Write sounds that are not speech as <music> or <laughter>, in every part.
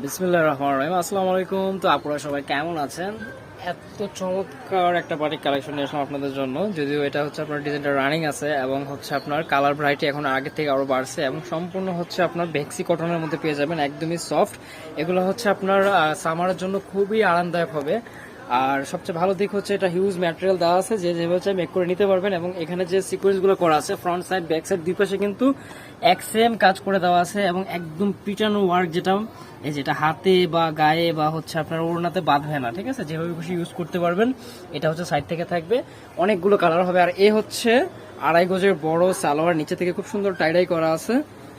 বিসমিল্লাহ রহমান রহিম। আসসালামু আলাইকুম। তো আপনারা সবাই কেমন আছেন? এত চমৎকার একটা বাটিক কালেকশন নিয়ে আসলাম আপনাদের জন্য। যদিও এটা হচ্ছে আপনার ডিজাইনটা রানিং আছে এবং হচ্ছে আপনার কালার ভ্যারাইটি এখন আগে থেকে আরও বাড়ছে এবং সম্পূর্ণ হচ্ছে আপনার ভেক্সি কটনের মধ্যে পেয়ে যাবেন। একদমই সফট এগুলো হচ্ছে আপনার সামারের জন্য খুবই আরামদায়ক হবে। আর সবচেয়ে ভালো দিক হচ্ছে এটা হিউজ ম্যাটেরিয়াল দেওয়া আছে, যে যেভাবে চাই মেক করে নিতে পারবেন এবং এখানে যে সিকোয়েন্সগুলো করা আছে ফ্রন্ট সাইড ব্যাক সাইড দুই পাশে কিন্তু এক সেম কাজ করে দেওয়া আছে এবং একদম পিটানো ওয়ার্ক যেটা, এই যেটা হাতে বা গায়ে বা হচ্ছে আপনার ওড়নাতে বাঁধবে না, ঠিক আছে? যেভাবে খুশি ইউজ করতে পারবেন, এটা হচ্ছে সাইড থেকে থাকবে। অনেকগুলো কালার হবে, আর এ হচ্ছে আড়াই গজের বড় সালোয়ার, নিচে থেকে খুব সুন্দর টাইডাই করা আছে,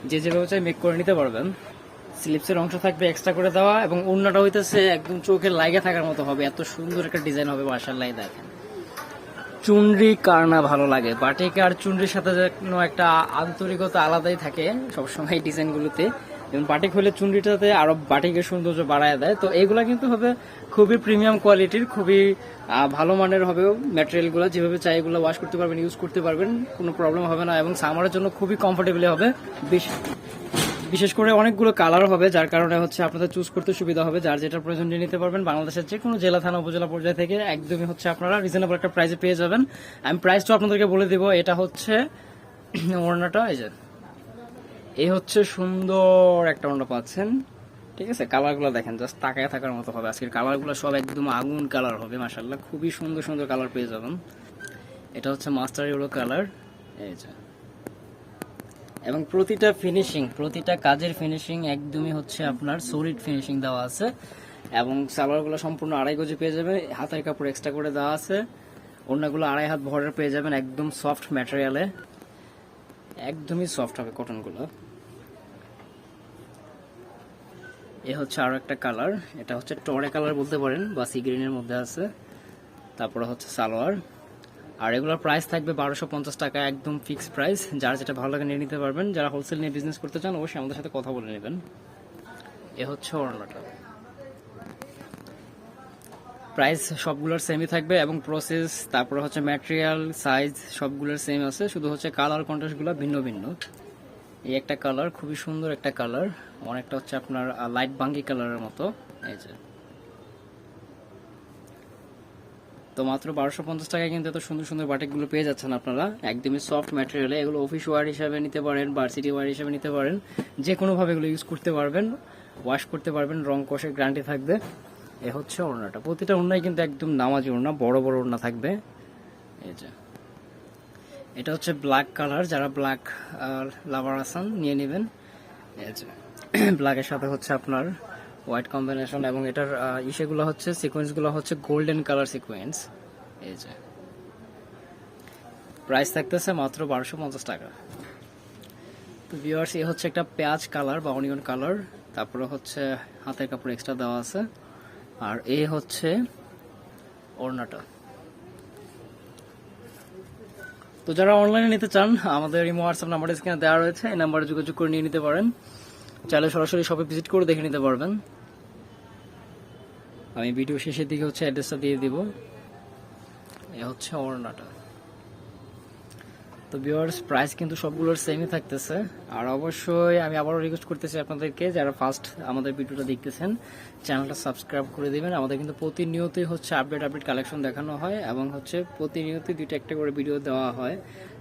যে যেভাবে চাই মেক করে নিতে পারবেন। স্লিপসের অংশ থাকবে এক্সট্রা করে দেওয়া এবং ওড়নাটা হইতেছে একদম চোখে লাগে থাকার মতো হবে। এত সুন্দর একটা ডিজাইন হবে মার্শাল্লাহ দেখেন। চুনরি কার না ভালো লাগে বাটিক আর চুনরির সাথে যেন একটা আন্তরিকতা আলাদাই থাকে সবসময় ডিজাইনগুলোতে যেমন বাটিক হলে চুনরিটাতে আরও বাটিকের সৌন্দর্য বাড়ায় দেয়। তো এইগুলা কিন্তু হবে খুবই প্রিমিয়াম কোয়ালিটির খুবই ভালো মানের হবে ম্যাটেরিয়ালগুলো যেভাবে চাই এগুলো ওয়াশ করতে পারবেন ইউজ করতে পারবেন, কোনো প্রবলেম হবে না। এবং সামারের জন্য খুবই কমফোর্টেবল হবে, বেশ বিশেষ করে অনেকগুলো কালার হবে, যার কারণে হচ্ছে আপনাদের চুজ করতে সুবিধা হবে। যার যেটা প্রয়োজন নিয়ে নিতে পারবেন, বাংলাদেশের যে কোনো জেলা, থানা, উপজেলা পর্যায়ে থেকে একদমই হচ্ছে আপনারা রিজনেবল একটা প্রাইসে পেয়ে যাবেন। আমি প্রাইসটা আপনাদেরকে বলে দিব, এটা হচ্ছে, <clears throat> ওড়নাটা, এই যে এই হচ্ছে সুন্দর একটা ওড়না পাচ্ছেন। ঠিক আছে কালারগুলো দেখেন জাস্ট তাকায় থাকার মতো হবে। আজকের কালারগুলো সব একদম আগুন কালার হবে মাসাল্লাহ খুবই সুন্দর সুন্দর কালার পেয়ে যাবেন। এটা হচ্ছে মাস্টার ইউরো কালার এই যে। এবং প্রতিটা ফিনিশিং প্রতিটা কাজের ফিনিশিং একদমই হচ্ছে আপনার সলিড ফিনিশিং দেওয়া আছে। এবং সালোয়ারগুলো সম্পূর্ণ আড়াই গজি পেয়ে যাবে, হাতের কাপড় এক্সট্রা করে দেওয়া আছে। ওড়নাগুলো আড়াই হাত ভরের পেয়ে যাবেন একদম সফট ম্যাটেরিয়ালে একদমই সফট হবে কটনগুলো এ হচ্ছে আরও একটা কালার এটা হচ্ছে টরে কালার বলতে পারেন, বা সি গ্রিনের মধ্যে আছে। তারপরে হচ্ছে সালোয়ার। আর এগুলোর প্রাইস থাকবে বারোশো পঞ্চাশ টাকা, একদম ফিক্সড প্রাইস যারা যেটা ভালো লাগে নিয়ে নিতে পারবেন। যারা হোলসেল নিয়ে বিজনেস করতে চান, অবশ্যই আমাদের সাথে কথা বলে নেবেন। এ হচ্ছে ওড়নাটা। প্রাইস সবগুলোর সেমই থাকবে এবং প্রসেস তারপরে হচ্ছে ম্যাটেরিয়াল সাইজ সবগুলোর সেম আছে। শুধু হচ্ছে কালার কন্ট্রাস্টগুলো ভিন্ন ভিন্ন। এই একটা কালার খুবই সুন্দর একটা কালার অনেকটা হচ্ছে আপনার লাইট বাঙ্গি কালারের মতো। এই যে। তো মাত্র বারোশো পঞ্চাশ টাকায় কিন্তু এত সুন্দর সুন্দর বাটিকগুলো পেয়ে যাচ্ছেন আপনারা। একদমই সফট ম্যাটেরিয়ালে এগুলো অফিস ওয়ার হিসাবে নিতে পারেন ভার্সিটি ওয়ার হিসাবে নিতে পারেন। যে কোনোভাবে এগুলো ইউজ করতে পারবেন ওয়াশ করতে পারবেন, রং কষের গ্যারান্টি থাকবে। এ হচ্ছে ওড়নাটা। প্রতিটা ওড়নাই কিন্তু একদম নামাজি ওড়না, বড় বড় ওড়না থাকবে। এই যে। এটা হচ্ছে ব্ল্যাক কালার যারা ব্ল্যাক লাভার আসান নিয়ে নেবেন। এই যে। <clears throat> ব্ল্যাকের সাথে হচ্ছে আপনার হোয়াইট কম্বিনেশন এবং এটার ইসেগুলো হচ্ছে, সিকোয়েন্সগুলো হচ্ছে গোল্ডেন কালার সিকোয়েন্স। এই যে। প্রাইস থাকতেছে মাত্র বারোশো পঞ্চাশ টাকা। তো ভিউয়ার্স এ হচ্ছে একটা পেঁয়াজ কালার বা অনিয়ন কালার, তারপরে হচ্ছে হাতের কাপড় এক্সট্রা দেওয়া আছে, আর এ হচ্ছে ওড়নাটা। তো যারা অনলাইনে নিতে চান, আমাদের এই হোয়াটসঅ্যাপ নাম্বার স্ক্রিনে দেওয়া রয়েছে, এই নাম্বারে যোগাযোগ করে নিয়ে নিতে পারেন। চাইলে সরাসরি শপে ভিজিট করে দেখে নিতে পারবেন। আমি ভিডিও শেষের দিকে হচ্ছে অ্যাড্রেসটা দিয়ে দিব। এ হচ্ছে ওড়নাটা তো ভিউয়ার্স প্রাইস কিন্তু সবগুলোর সেমই থাকতেছে। আর অবশ্যই আমি আবারও রিকোয়েস্ট করতেছি আপনাদেরকে, যারা ফার্স্ট আমাদের ভিডিওটা দেখতেছেন চ্যানেলটা সাবস্ক্রাইব করে দেবেন। আমাদের কিন্তু প্রতিনিয়তই হচ্ছে আপডেট আপডেট কালেকশন দেখানো হয় এবং হচ্ছে প্রতিনিয়তই দুইটা একটা করে ভিডিও দেওয়া হয়।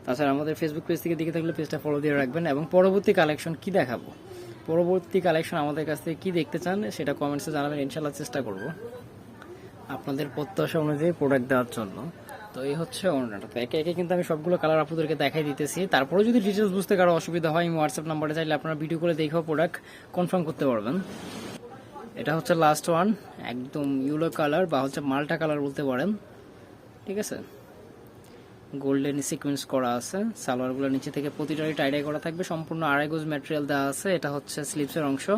তাছাড়া আমাদের ফেসবুক পেজ থেকে দেখে থাকলে পেজটা ফলো দিয়ে রাখবেন এবং পরবর্তী কালেকশন কি দেখাবো? পরবর্তী কালেকশন আমাদের কাছ থেকে কি দেখতে চান, সেটা কমেন্টসে জানাবেন ইনশাল্লাহ চেষ্টা করব আপনাদের প্রত্যাশা অনুযায়ী প্রোডাক্ট দেওয়ার জন্য। তো এই হচ্ছে অন্যটা। তো একে একে কিন্তু আমি সবগুলো কালার আপনাদেরকে দেখাই দিতেছি। তারপরে যদি ডিটেলস বুঝতে কারও অসুবিধা হয়, আমি হোয়াটসঅ্যাপ নাম্বারে চাইলে আপনারা ভিডিও করে দেখেও প্রোডাক্ট কনফার্ম করতে পারবেন। এটা হচ্ছে লাস্ট ওয়ান একদম ইউলো কালার বা হচ্ছে মাল্টা কালার বলতে পারেন। ঠিক আছে? গোল্ডেন সিকোয়েন্স করা আছে। সালোয়ারগুলো নিচে থেকে প্রতিটারই টাইডাই করা থাকবে। সম্পূর্ণ আড়াই গোজ ম্যাটেরিয়াল দেওয়া আছে। এটা হচ্ছে স্লিপসের অংশ।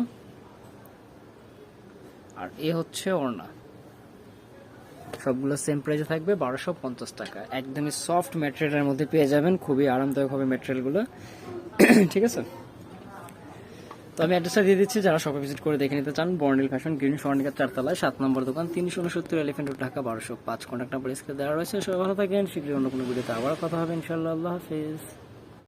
আর এ হচ্ছে ওড়না। সবগুলো সেম প্রাইসে থাকবে, বারোশো পঞ্চাশ টাকা। একদমই সফট ম্যাটেরিয়ালের মধ্যে পেয়ে যাবেন। খুবই আরামদায়ক হবে ম্যাটেরিয়ালগুলো ঠিক আছে? তো আমি অ্যাড্রেসটা দিয়ে দিচ্ছি, যারা শপে ভিজিট করে দেখে নিতে চান বর্ণিল ফ্যাশন গ্রিন স্বর্ণিকার চারতলায়, সাত নম্বর দোকান, তিনশো উনসত্তর এলিফেন্ট রোড ঢাকা বারোশো পাঁচ। কন্ট্যাক্ট নাম্বার স্ক্রিনে দেওয়া রয়েছে, সবাই ভালো থাকেন, শীঘ্রই অন্য কোনো ভিডিওতে আবার কথা হবে ইনশাল্লাহ আল্লাহ হাফিজ।